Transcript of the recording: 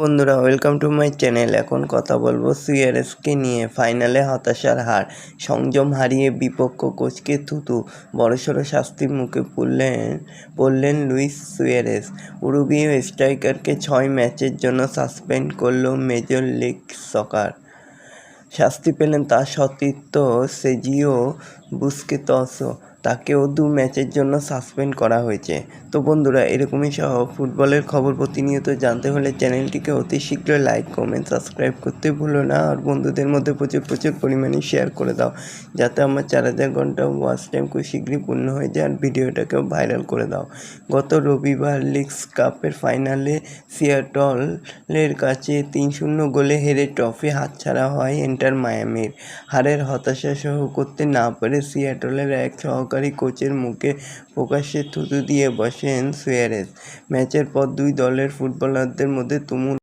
বন্ধুরা welcome to my channel এখন কথা বলব সুয়ারেসকে নিয়ে ফাইনালে হতাশার হার। সংযম হারিয়ে বিপক্ষ কোচকে থুতু। বড়সড় শাস্তির মুখে পড়লেন পড়লেন লুইস সুয়ারেস। উরুগুয়ে স্ট্রাইকারকে ছয় ম্যাচের জন্য সাসপেন্ড করল মেজর লিগ সকার। শাস্তি পেলেন তার সতীর্থ সেজিও বুস্কেতসও। তাকেও দু ম্যাচের জন্য সাসপেন্ড করা হয়েছে। তো বন্ধুরা, এরকমই সহ ফুটবলের খবর প্রতিনিয়ত জানতে হলে চ্যানেলটিকে অতি শীঘ্র লাইক, কমেন্ট, সাবস্ক্রাইব করতে ভুলো না। আর বন্ধুদের মধ্যে প্রচুর প্রচুর পরিমাণে শেয়ার করে দাও, যাতে আমার চার হাজার ঘণ্টা ওয়াচ টাইম খুব শীঘ্রই পূর্ণ হয়ে যায় আর ভিডিওটাকেও ভাইরাল করে দাও। গত রবিবার লিগস কাপের ফাইনালে সিয়াটলের কাছে তিন শূন্য গোলে হেরে ট্রফি হাতছাড়া হয় এন্টার মায়ামির। হারের হতাশা সহ করতে না পারে সিয়াটলের এক সহকারী কোচের মুখে প্রকাশ্যে থুতু দিয়ে বসেন সুয়ারেস ম্যাচের পর দুই দলের ফুটবলারদের মধ্যে তুমুল